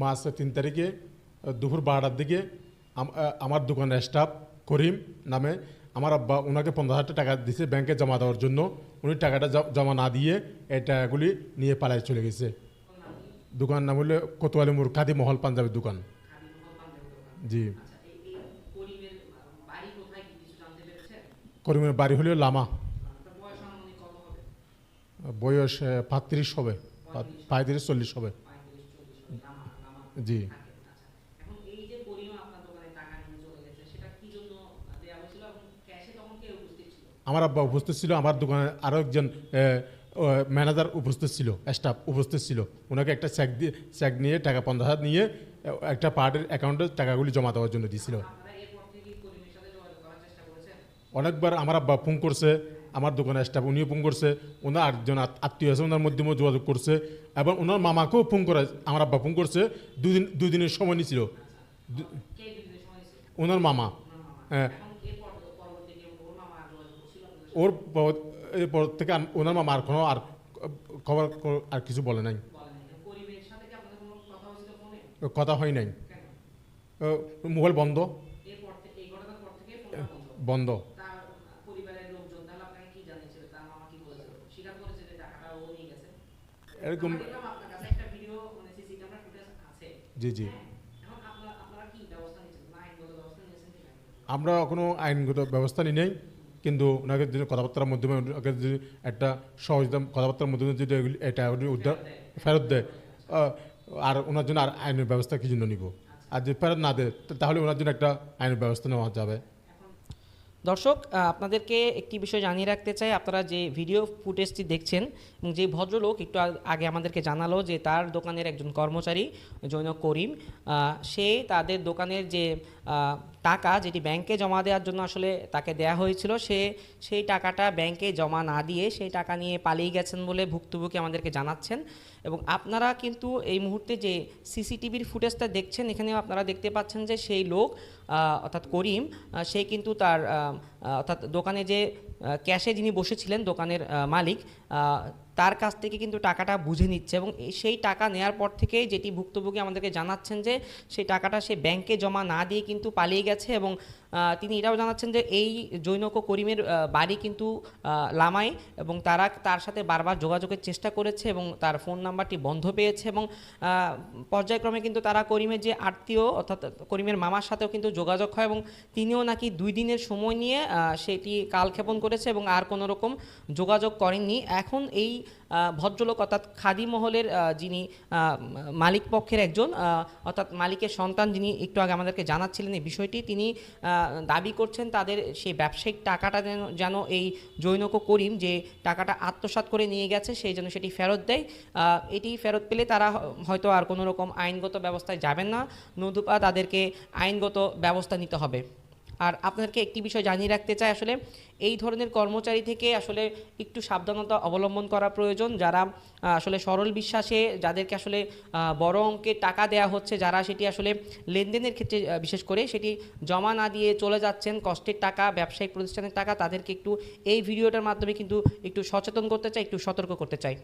মাস তিন তারিখে দুপুর বারোটার দিকে আমার দোকানের স্টাফ করিম নামে আমার আব্বা ওনাকে পনেরো হাজার টাকা দিছে ব্যাংকে জমা দেওয়ার জন্য। উনি টাকাটা জমা না দিয়ে এই টাকাগুলি নিয়ে পালায় চলে গেছে। দোকান নাম হলে কোতোয়ালি মোড় কাদি মহল পাঞ্জাবের দোকান। জি। করিমের বাড়ি হলো লামা। বয়স পাঁত্রিশ হবে। পঁয়ত্রিশ। চল্লিশ হবে। জি। ছিল? আমার আব্বা উপস্থিত ছিল আমার দোকানে আরও একজন ম্যানেজার উপস্থিত ছিল স্টাফ উপস্থিত ছিল। ওনাকে একটা চেক দিয়ে চেক নিয়ে টাকা পনেরো হাজার নিয়ে একটা পার্টির অ্যাকাউন্টে টাকাগুলি জমা দেওয়ার জন্য করেছেন? অনেকবার আমার আব্বা ফোন করছে আমার দোকানের স্টাফ উনিও ফোন করছে ওনার আটজন আত- আত্মীয় আছে ওনার মাধ্যমেও যোগাযোগ করছে এবং ওনার মামাকেও ফোন করে আমার আব্বা ফোন করছে দুদিন দুই দিনের সময় নিয়েছিল দু- কে বিভিন্ন সময় ছিল ওনার মামা হ্যাঁ। ওর এরপর থেকে ওনার মামা আর কোনো আর খবর ক- আর কিছু বলে নাই। কথা হয় নাই। ও, মোবাইল বন্ধ। বন্ধ বন্ধ তার পরিবারের লোকজন তাহলে আপনাকে কি জানিয়েছিল তার মামা কি বলেছিল স্বীকার করেছে যে টাকাটা ও নিয়ে গেছে এরকম আমরা দেখলাম আপনার কাছে একটা ভিডিও মানে সিসি ক্যামেরা ফুটেজ আছে জি জি হ্যাঁ এখন আপনারা আপনারা কি ব্যবস্থা নিচ্ছেন না আইনগত ব্যবস্থা নিয়েছেন জি জি। আমরা কোনো আইনগত ব্যবস্থা নিই নাই কিন্তু ওনাকে যদি কথাবার্তার মাধ্যমে ওনাকে যদি একটা সহজতা কথাবার্তার মাধ্যমে যদি এটা উদ্ধার ফেরত দেয়। আর ওনার জন্য আর আইনের ব্যবস্থা কি জন্য নিব? আর যদি ফেরত না দেয় তাহলে ওনার জন্য একটা আইনের ব্যবস্থা নেওয়া যাবে। দর্শক আপনাদেরকে একটি বিষয় জানিয়ে রাখতে চাই। আপনারা যে ভিডিও ফুটেজটি দেখছেন এবং যে ভদ্রলোক একটু আগে আমাদেরকে জানালো যে তার দোকানের একজন কর্মচারী জৈন করিম সে তাদের দোকানের যে টাকা যেটি ব্যাংকে জমা দেওয়ার জন্য আসলে তাকে দেয়া হয়েছিল, সে সেই টাকাটা ব্যাংকে জমা না দিয়ে সেই টাকা নিয়ে পালিয়ে গেছেন বলে ভুক্তভোগী আমাদেরকে জানাচ্ছেন। এবং আপনারা কিন্তু এই মুহূর্তে যে সিসিটিভির ফুটেজটা দেখছেন, এখানেও আপনারা দেখতে পাচ্ছেন যে সেই লোক অর্থাৎ করিম সে কিন্তু তার অর্থাৎ দোকানে যে ক্যাশে যিনি বসেছিলেন দোকানের মালিক তার কাছ থেকে কিন্তু টাকাটা বুঝে নিচ্ছে এবং সেই টাকা নেয়ার পর থেকে যেটি ভুক্তভোগী আমাদেরকে জানাচ্ছেন যে সেই টাকাটা সে ব্যাংকে জমা না দিয়ে কিন্তু পালিয়ে গেছে এবং তিনি এটাও জানাচ্ছেন যে এই জৈনক করিমের বাড়ি কিন্তু লামাই এবং তারা তার সাথে বারবার যোগাযোগের চেষ্টা করেছে এবং তার ফোন নাম্বারটি বন্ধ পেয়েছে এবং পর্যায়ক্রমে কিন্তু তারা করিমের যে আত্মীয় অর্থাৎ করিমের মামার সাথেও কিন্তু যোগাযোগ হয় এবং তিনিও নাকি দুই দিনের সময় নিয়ে সেটি কালক্ষেপণ করেছে এবং আর কোনো রকম যোগাযোগ করেননি। এখন এই ভদ্রলোক, অর্থাৎ খাদি মহলের যিনি মালিক পক্ষের একজন অর্থাৎ মালিকের সন্তান যিনি একটু আগে আমাদেরকে জানাচ্ছিলেন এই বিষয়টি, তিনি দাবি করছেন তাদের সেই ব্যবসায়িক টাকাটা যেন যেন এই জৈনক করিম যে টাকাটা আত্মসাৎ করে নিয়ে গেছে, সেই জন্য সেটি ফেরত দেয়। এটি ফেরত পেলে তারা হয়তো আর কোনো রকম আইনগত ব্যবস্থায় যাবেন না। নতুবা তাদেরকে আইনগত ব্যবস্থা নিতে হবে। আর আপনাদেরকে একটি বিষয় জানিয়ে রাখতে চাই, আসলে এই ধরনের কর্মচারী থেকে আসলে একটু সাবধানতা অবলম্বন করা প্রয়োজন। যারা আসলে সরল বিশ্বাসে, যাদেরকে আসলে বড় অঙ্কের টাকা দেয়া হচ্ছে, যারা সেটি আসলে লেনদেনের ক্ষেত্রে বিশেষ করে সেটি জমা না দিয়ে চলে যাচ্ছেন, কষ্টের টাকা, ব্যবসায়িক প্রতিষ্ঠানের টাকা, তাদেরকে একটু এই ভিডিওটার মাধ্যমে কিন্তু একটু সচেতন করতে চাই, একটু সতর্ক করতে চাই।